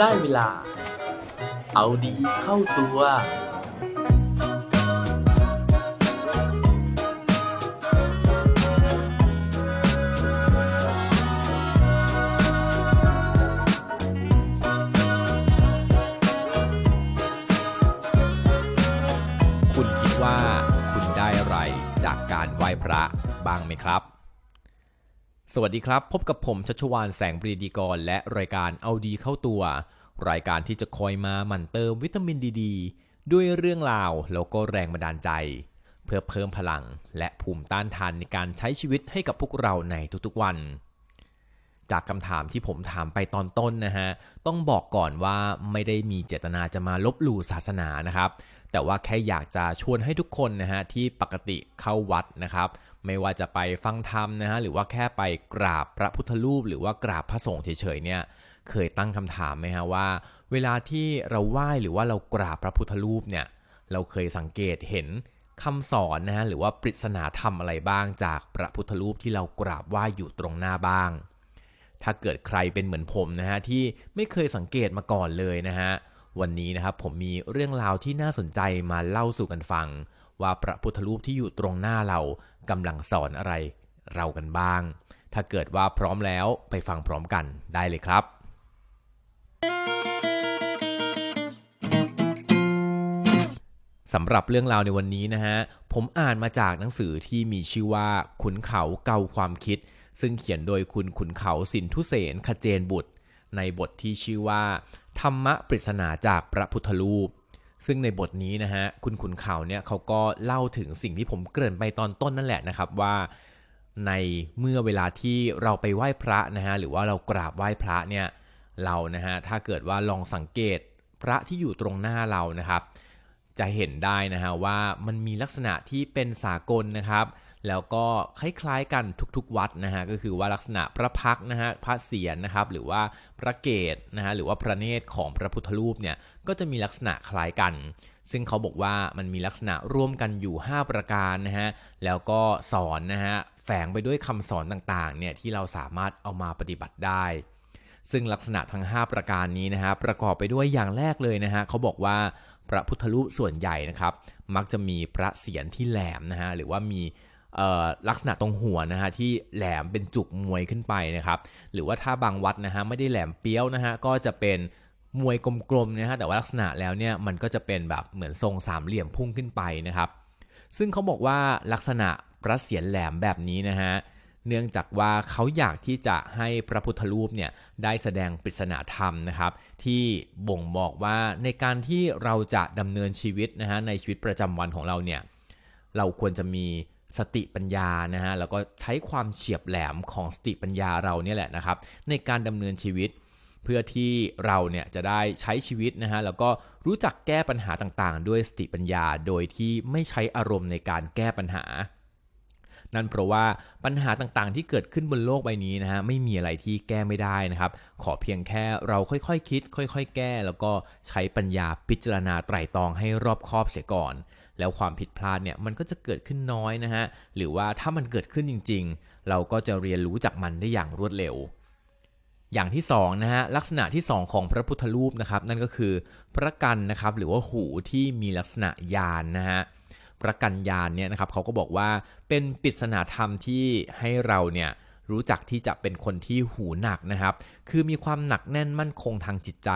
ได้เวลา เอาดีเข้าตัว คุณคิดว่าคุณได้อะไรจากการไหว้พระบ้างไหมครับ สวัสดีครับ พบกับผมชัชวานแสงปรีดีกร และรายการเอาดีเข้าตัว รายการที่จะคอยมาหมั่นเติมวิตามินดีดด้วยเรื่องราวแล้วก็แรงบันดาลใจ เพื่อเพิ่มพลังและภูมิต้านทานในการใช้ชีวิตให้กับพวกเราในทุกๆวัน จากคำถามที่ผมถามไปตอนต้นนะฮะ ต้องบอกก่อนว่าไม่ได้มีเจตนาจะมาลบหลู่ศาสนานะครับ แต่ว่าแค่อยากจะชวนให้ทุกคนนะฮะที่ปกติเข้าวัดนะครับ ไม่ว่าจะไปฟังธรรมนะฮะหรือว่าแค่ไปกราบพระพุทธรูป หรือว่ากราบพระสงฆ์เฉยๆเนี่ยเคยตั้งคำถามไหมฮะว่า เวลาที่เราไหว้หรือว่าเรากราบพระพุทธรูปเนี่ยเราเคยสังเกตเห็นคำสอนนะฮะหรือว่าปริศนาธรรมอะไรบ้างจากพระพุทธรูปที่เรากราบไหว้อยู่ตรงหน้าบ้าง ถ้าเกิดใครเป็นเหมือนผมนะฮะที่ไม่เคยสังเกตมาก่อนเลยนะฮะ วันนี้นะครับผมมีเรื่องราวที่น่าสนใจมาเล่าสู่กันฟัง ว่าพระพุทธรูปที่อยู่ตรงหน้าเรากำลังสอนอะไรเรากันบ้าง ถ้าเกิดว่าพร้อมแล้วไปฟังพร้อมกันได้เลยครับสำหรับเรื่องราวในวันนี้นะฮะ ผมอ่านมาจากหนังสือที่มีชื่อว่าขุนเขาเกาความคิด ซึ่งเขียนโดยคุณขุนเขาสินทุเสนขเจนบุตร ในบทที่ชื่อว่า ธรรมะปริศนาจากพระพุทธรูป ซึ่งในบทนี้นะฮะคุณขุนเขาเนี่ยเขาก็เล่าถึงสิ่งที่ผมเกริ่นไปตอนต้นนั่นแหละนะครับว่าในเมื่อเวลาที่เราไปไหว้พระนะฮะหรือว่าเรากราบไหว้พระเนี่ยเรานะฮะถ้าเกิดว่าลองสังเกตพระที่อยู่ตรงหน้าเรานะครับ จะเห็นได้นะฮะว่ามันมีลักษณะที่เป็นสากลนะครับ แล้วก็คล้ายๆกันทุกๆ วัดนะฮะก็คือว่าลักษณะพระพักนะฮะพระเศียรนะครับหรือว่าพระเกศนะฮะหรือว่าพระเนตรของพระพุทธรูปเนี่ยก็จะมีลักษณะคล้ายกัน ซึ่งเขาบอกว่ามันมีลักษณะร่วมกันอยู่ 5 ประการนะฮะแล้วก็สอนนะฮะแฝงไปด้วยคำสอนต่างๆเนี่ยที่เราสามารถเอามาปฏิบัติได้ซึ่งลักษณะทั้ง 5 ประการนี้นะฮะประกอบไปด้วยอย่างแรกเลยนะฮะเขาบอกว่าพระพุทธรูปส่วนใหญ่นะครับ มักจะมีพระเศียรที่แหลมนะฮะหรือว่ามี ลักษณะตรงหัวนะฮะที่แหลมเป็นจุกมวยขึ้นไปนะครับหรือว่าถ้าบางวัดนะฮะไม่ได้แหลมเปี้ยวนะฮะก็จะเป็นมวยกลมๆนะฮะแต่ว่าลักษณะแล้วเนี่ยมันก็จะเป็นแบบเหมือนทรงสามเหลี่ยมพุ่งขึ้นไปนะครับ ซึ่งเขาบอกว่าลักษณะพระเศียรแหลมแบบนี้นะฮะเนื่องจากว่าเขาอยากที่จะให้พระพุทธรูปเนี่ยได้แสดงปริศนาธรรมนะครับ ที่บ่งบอกว่าในการที่เราจะดำเนินชีวิตนะฮะในชีวิตประจำวันของเราเนี่ยเราควรจะมี สติปัญญานะฮะแล้วก็ใช้ความเฉียบแหลมของสติปัญญาเราเนี่ยแหละนะครับ ในการดำเนินชีวิต เพื่อที่เราเนี่ยจะได้ใช้ชีวิตนะฮะแล้วก็รู้จักแก้ปัญหาต่างๆ ด้วยสติปัญญาโดยที่ไม่ใช้อารมณ์ในการแก้ปัญหานั่นเพราะว่าปัญหาต่างๆ ที่เกิดขึ้นบนโลกใบนี้นะฮะไม่มีอะไรที่แก้ไม่ได้นะครับ ขอเพียงแค่เราค่อยๆคคิด ค่อย ๆ แก้ แล้วก็ใช้ปัญญาพิจารณาไตร่ตรองให้รอบคอบเสียก่อน แล้วความผิดพลาดเนี่ยมันก็จะเกิดขึ้นน้อยนะฮะหรือว่าถ้ามันเกิดขึ้นจริง ๆ เราก็จะเรียนรู้จากมันได้อย่างรวดเร็ว อย่างที่2นะฮะลักษณะที่ 2 ของพระพุทธรูปนะครับนั่นก็คือพระกันนะครับหรือว่าหูที่มีลักษณะยานนะฮะพระกันยานเนี่ยนะครับเขาก็บอกว่าเป็นปริศนาธรรมที่ให้เราเนี่ยรู้จักที่จะเป็นคนที่หูหนักนะครับ คือมีความหนักแน่นมั่นคงทางจิตใจ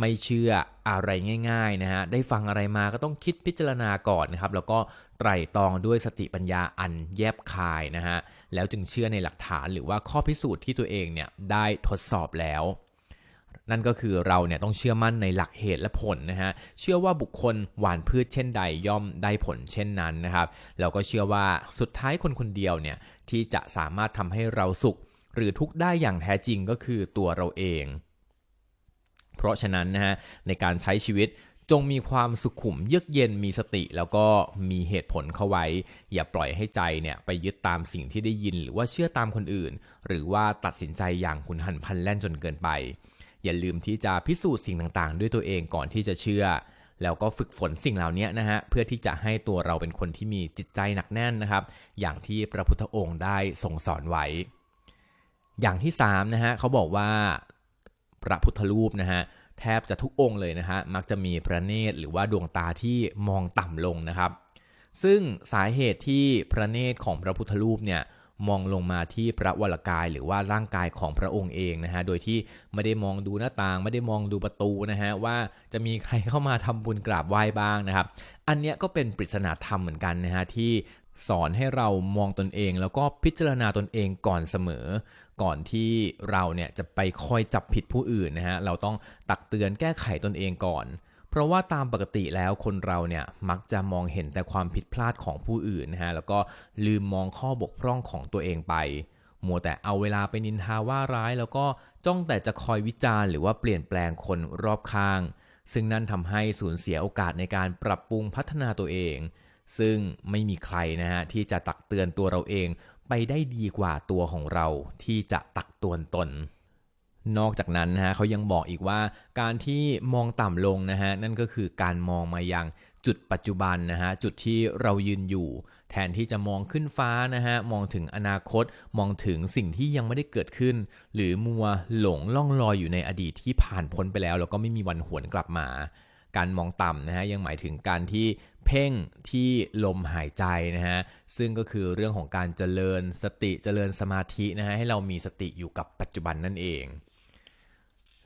ไม่เชื่ออะไรง่ายๆนะฮะ ได้ฟังอะไรมาก็ต้องคิดพิจารณาก่อนนะครับ แล้วก็ไตร่ตรองด้วยสติปัญญาอันแยบคายนะฮะ แล้วจึงเชื่อในหลักฐานหรือว่าข้อพิสูจน์ที่ตัวเองเนี่ยได้ทดสอบแล้ว นั่นก็คือเราเนี่ยต้องเชื่อมั่นในหลักเหตุและผลนะฮะ เชื่อว่าบุคคลหว่านพืชเช่นใดย่อมได้ผลเช่นนั้นนะครับเราก็เชื่อว่าสุดท้ายคนคนเดียวเนี่ยที่จะสามารถทำให้เราสุข หรือทุกข์ได้อย่างแท้จริงก็คือตัวเราเอง เพราะฉะนั้นนะฮะในการใช้ชีวิตจงมีความสุขุมเยือกเย็นมีสติ แล้วก็มีเหตุผลเข้าไว้ อย่าปล่อยให้ใจเนี่ยไปยึดตามสิ่งที่ได้ยิน หรือว่าเชื่อตามคนอื่น หรือว่าตัดสินใจอย่างหุนหันพลันแล่นจนเกินไป อย่าลืมที่จะพิสูจน์สิ่งต่างๆ ด้วยตัวเองก่อนที่จะเชื่อ แล้วก็ฝึกฝนสิ่งเหล่านี้นะฮะเพื่อที่จะให้ตัวเราเป็นคนที่มีจิตใจหนักแน่นนะครับ อย่างที่พระพุทธองค์ได้ทรงสอนไว้ อย่างที่3นะฮะเขาบอกว่า พระพุทธรูปนะฮะแทบจะทุกองค์เลยนะฮะมักจะมีพระเนตรหรือว่าดวงตาที่มองต่ำลงนะครับ ซึ่งสาเหตุที่พระเนตรของพระพุทธรูปเนี่ยมองลงมาที่พระวรกายหรือว่าร่างกายของพระองค์เองนะฮะ โดยที่ไม่ได้มองดูหน้าต่าง ไม่ได้มองดูประตูนะฮะว่าจะมีใครเข้ามาทำบุญกราบไหว้บ้างนะครับ อันเนี้ยก็เป็นปริศนาธรรมเหมือนกันนะฮะที่สอนให้เรามองตนเองแล้วก็พิจารณาตนเองก่อนเสมอ ก่อนที่เราเนี่ยจะไปคอยจับผิดผู้อื่นนะฮะเราต้องตักเตือนแก้ไขตนเองก่อน เพราะว่าตามปกติแล้วคนเราเนี่ยมักจะมองเห็นแต่ความผิดพลาดของผู้อื่นนะฮะแล้วก็ลืมมองข้อบกพร่องของตัวเองไปมัวแต่เอาเวลาไปนินทาว่าร้าย แล้วก็จ้องแต่จะคอยวิจารณ์หรือว่าเปลี่ยนแปลงคนรอบข้าง ซึ่งนั่นทำให้สูญเสียโอกาสในการปรับปรุงพัฒนาตัวเอง ซึ่งไม่มีใครนะฮะที่จะตักเตือนตัวเราเอง ไปได้ดีกว่าตัวของเราที่จะตักตือนตน นอกจากนั้นนะฮะเขายังบอกอีกว่าการที่มองต่ำลงนะฮะนั่นก็คือการมองมายังจุดปัจจุบันนะฮะจุดที่เรายืนอยู่ แทนที่จะมองขึ้นฟ้านะฮะมองถึงอนาคตมองถึงสิ่งที่ยังไม่ได้เกิดขึ้น หรือมัวหลงล่องลอยอยู่ในอดีตที่ผ่านพ้นไปแล้ว แล้วก็ไม่มีวันหวนกลับมา การมองต่ำนะฮะยังหมายถึงการที่ เพ่งที่ลมหายใจนะฮะซึ่งก็คือเรื่องของการเจริญสติเจริญสมาธินะฮะให้เรามีสติอยู่กับปัจจุบันนั่นเอง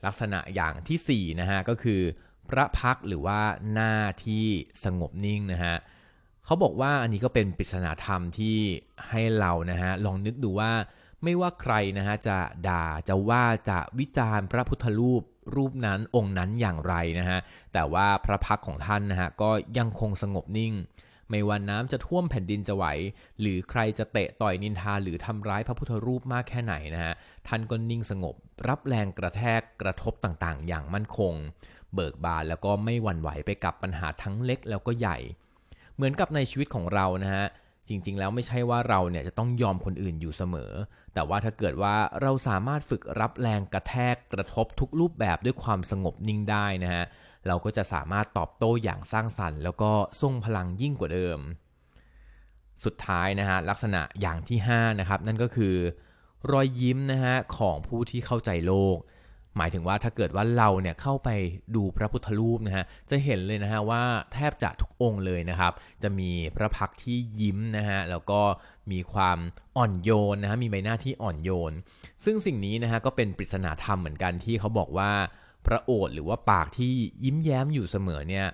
ลักษณะอย่างที่4นะฮะก็คือ พระพักหรือว่าหน้าที่สงบนิ่งนะฮะเขาบอกว่าอันนี้ก็เป็นปริศนาธรรมที่ให้เรานะฮะลองนึกดูว่าไม่ว่าใครนะฮะจะด่าจะว่าจะวิจารณ์พระพุทธรูป รูปนั้นองค์นั้นอย่างไรนะฮะแต่ว่าพระพักของท่านนะฮะก็ยังคงสงบนิ่ง ไม่ว่าน้ำจะท่วมแผ่นดินจะไหว หรือใครจะเตะต่อยนินทาหรือทำร้ายพระพุทธรูปมากแค่ไหนนะฮะท่านก็นิ่งสงบ รับแรงกระแทกกระทบต่างๆ อย่างมั่นคง เบิกบานแล้วก็ไม่หวั่นไหวไปกับปัญหาทั้งเล็กแล้วก็ใหญ่ เหมือนกับในชีวิตของเรานะฮะจริงๆ แล้วไม่ใช่ว่าเราเนี่ยจะต้องยอมคนอื่นอยู่เสมอ แต่ว่าถ้าเกิดว่าเราสามารถฝึกรับแรงกระแทกกระทบทุกรูปแบบด้วยความสงบนิ่งได้นะฮะ เราก็จะสามารถตอบโต้อย่างสร้างสรรค์ แล้วก็ทรงพลังยิ่งกว่าเดิม สุดท้ายนะฮะลักษณะอย่างที่5นะครับนั่นก็คือ รอยยิ้มนะฮะของผู้ที่เข้าใจโลก หมายถึงว่าถ้าเกิดว่าเราเนี่ยเข้าไปดูพระพุทธรูปนะฮะจะเห็นเลยนะฮะว่าแทบจะทุกองค์เลยนะครับ จะมีพระพักที่ยิ้มนะฮะแล้วก็มีความอ่อนโยนนะฮะมีใบหน้าที่อ่อนโยน ซึ่งสิ่งนี้นะฮะก็เป็นปริศนาธรรมเหมือนกันที่เขาบอกว่าพระโอษฐ์หรือว่าปากที่ยิ้มแย้มอยู่เสมอเนี่ย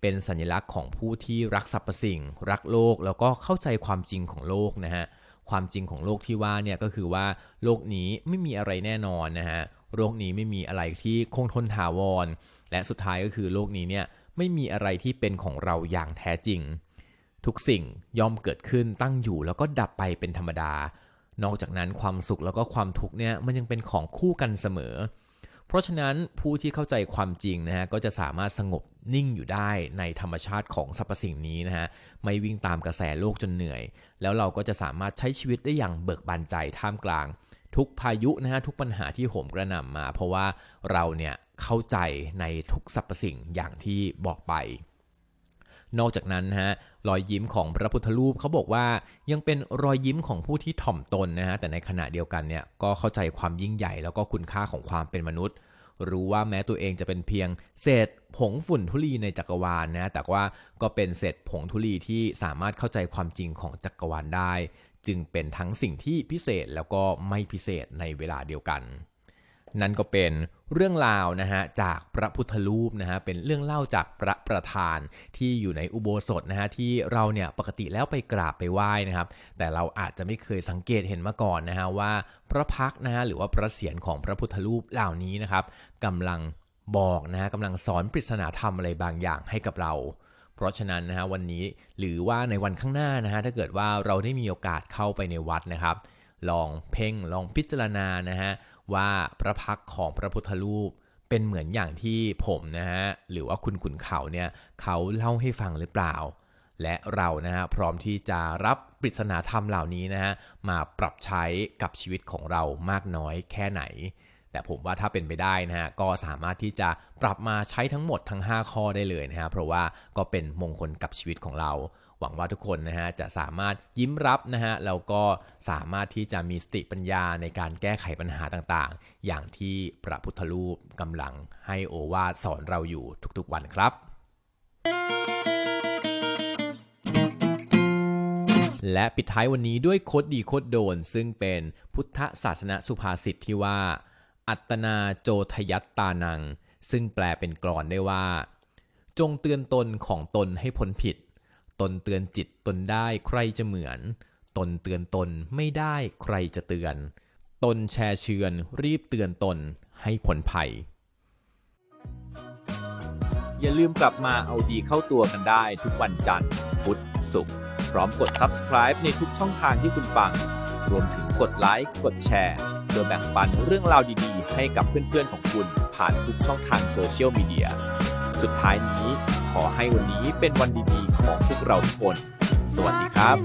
เป็นสัญลักษณ์ของผู้ที่รักสรรพสิ่ง รักโลกแล้วก็เข้าใจความจริงของโลกนะฮะความจริงของโลกที่ว่าเนี่ยก็คือว่าโลกนี้ไม่มีอะไรแน่นอนนะฮะ โลกนี้ไม่มีอะไรที่คงทนถาวร และสุดท้ายก็คือโลกนี้เนี่ยไม่มีอะไรที่เป็นของเราอย่างแท้จริง ทุกสิ่งย่อมเกิดขึ้นตั้งอยู่แล้วก็ดับไปเป็นธรรมดา นอกจากนั้นความสุขแล้วก็ความทุกข์เนี่ยมันยังเป็นของคู่กันเสมอ เพราะฉะนั้นผู้ที่เข้าใจความจริงนะฮะก็จะสามารถสงบนิ่งอยู่ได้ในธรรมชาติของสรรพสิ่งนี้นะฮะไม่วิ่งตามกระแสโลกจนเหนื่อย แล้วเราก็จะสามารถใช้ชีวิตได้อย่างเบิกบานใจท่ามกลาง ทุกพายุนะฮะทุกปัญหาที่โหมกระหน่ำมา เพราะว่าเราเนี่ยเข้าใจในทุกสรรพสิ่งอย่างที่บอกไป นอกจากนั้นฮะรอยยิ้มของพระพุทธรูปเขาบอกว่ายังเป็นรอยยิ้มของผู้ที่ถ่อมตนนะฮะแต่ในขณะเดียวกันเนี่ยก็เข้าใจความยิ่งใหญ่แล้วก็คุณค่าของความเป็นมนุษย์รู้ว่าแม้ตัวเองจะเป็นเพียงเศษผงฝุ่นธุลีในจักรวาลนะแต่ว่าก็เป็นเศษผงธุลีที่สามารถเข้าใจความจริงของจักรวาลได้ จึงเป็นทั้งสิ่งที่พิเศษแล้วก็ไม่พิเศษในเวลาเดียวกัน นั่นก็เป็นเรื่องราวนะฮะจากพระพุทธรูปนะฮะเป็นเรื่องเล่าจากพระประธานที่อยู่ในอุโบสถนะฮะที่เราเนี่ยปกติแล้วไปกราบไปไหว้นะครับ แต่เราอาจจะไม่เคยสังเกตเห็นมาก่อนนะฮะว่าพระพักนะฮะหรือว่าพระเศียรของพระพุทธรูปเหล่านี้นะครับกำลังบอกนะฮะกำลังสอนปริศนาธรรมอะไรบางอย่างให้กับเรา เพราะฉะนั้นนะฮะวันนี้หรือว่าในวันข้างหน้านะฮะถ้าเกิดว่าเราได้มีโอกาสเข้าไปในวัดนะครับ ลองเพ่งลองพิจารณานะฮะว่าพระพักของพระพุทธรูปเป็นเหมือนอย่างที่ผมนะฮะหรือว่าคุณขุนเขาเนี่ยเขาเล่าให้ฟังหรือเปล่า และเรานะฮะพร้อมที่จะรับปริศนาธรรมเหล่านี้นะฮะมาปรับใช้กับชีวิตของเรามากน้อยแค่ไหน แต่ผมว่าถ้าเป็นไปได้นะฮะก็สามารถที่จะปรับมาใช้ทั้งหมดทั้ง 5 ข้อได้เลยนะฮะเพราะว่าก็เป็นมงคลกับชีวิตของเรา หวังว่าทุกคนนะฮะจะสามารถยิ้มรับนะฮะแล้วก็สามารถที่จะมีสติปัญญาในการแก้ไขปัญหาต่างๆ อย่างที่พระพุทธรูปกำลังให้โอวาทสอนเราอยู่ทุกๆวันครับและปิดท้ายวันนี้ด้วยโคดดีโคดโดน ซึ่งเป็นพุทธศาสนสุภาษิตที่ว่า อัตนาโจทยัตตานัง ซึ่งแปลเป็นกลอนได้ว่า จงเตือนตนของตนให้พ้นผิด ตนเตือนจิตตนได้ใครจะเหมือน ตนเตือนตนไม่ได้ใครจะเตือน ตนแชร์เชือนรีบเตือนตนให้พ้นภัย อย่าลืมกลับมาเอาดีเข้าตัวกันได้ทุกวันจันทร์ พุธศุกร์ ร้อมกด subscribe ในทุกช่องทางที่คุณฟัง รวมถึงกดไลค์ กดแชร์ โดยแบ่งปันเรื่องราวดีๆ ให้กับเพื่อนๆของคุณผ่านทุกช่องทางโซเชียลมีเดีย สุดท้ายนี้ขอให้วันนี้เป็นวันดีๆ ของพวกเราทุกคน สวัสดีครับ